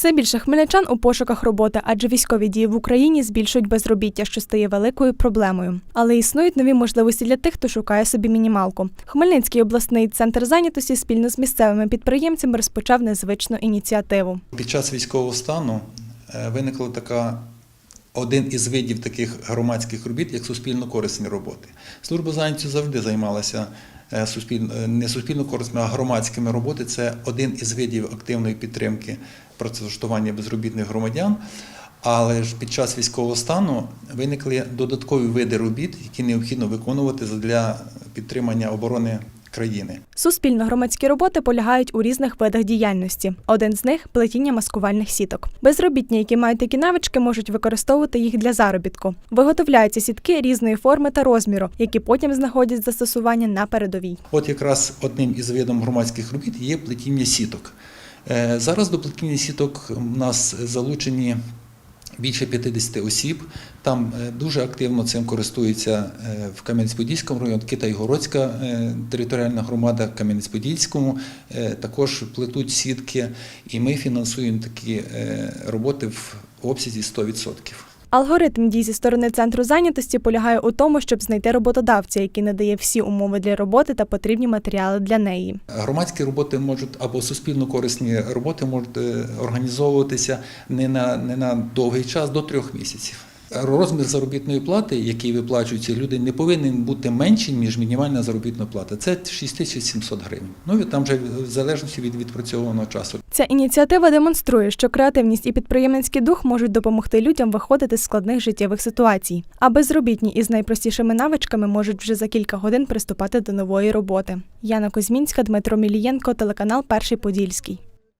Все більше хмельничан у пошуках роботи, адже військові дії в Україні збільшують безробіття, що стає великою проблемою. Але існують нові можливості для тих, хто шукає собі мінімалку. Хмельницький обласний центр зайнятості спільно з місцевими підприємцями розпочав незвичну ініціативу. Під час військового стану е, виникла така один із видів таких громадських робіт, як суспільно-корисні роботи. Служба зайнятості завжди займалася е, е, не суспільно-корисними, а громадськими роботи. Це один із видів активної підтримки працевлаштування безробітних громадян. Але ж під час військового стану виникли додаткові види робіт, які необхідно виконувати для підтримання оборони країни. Суспільно-громадські роботи полягають у різних видах діяльності. Один з них плетіння маскувальних сіток. Безробітні, які мають такі навички, можуть використовувати їх для заробітку. Виготовляються сітки різної форми та розміру, які потім знаходять застосування на передовій. От якраз одним із видом громадських робіт є плетіння сіток. Е, Зараз до плетіння сіток у нас залучені більше 50 осіб. Там е, дуже активно цим користуються е, в Кам'янець-Подільському районі, Китайгородська територіальна громада, Кам'янець-Подільському також плетуть сітки, і ми фінансуємо такі роботи в обсязі 100%. Алгоритм дій зі сторони центру зайнятості полягає у тому, щоб знайти роботодавця, який надає всі умови для роботи та потрібні матеріали для неї. Громадські роботи можуть або суспільно корисні роботи можуть е, організовуватися не на, не на довгий час, до трьох місяців. Розмір заробітної плати, який виплачуються люди, не повинен бути менший, ніж мінімальна заробітна плата. Це 6700 гривень. Ну і там вже в залежності від відпрацьованого часу. Ця ініціатива демонструє, що креативність і підприємницький дух можуть допомогти людям виходити з складних життєвих ситуацій. А безробітні із найпростішими навичками можуть вже за кілька годин приступати до нової роботи. Яна Кузьмінська, Дмитро Мілієнко, телеканал Перший Подільський.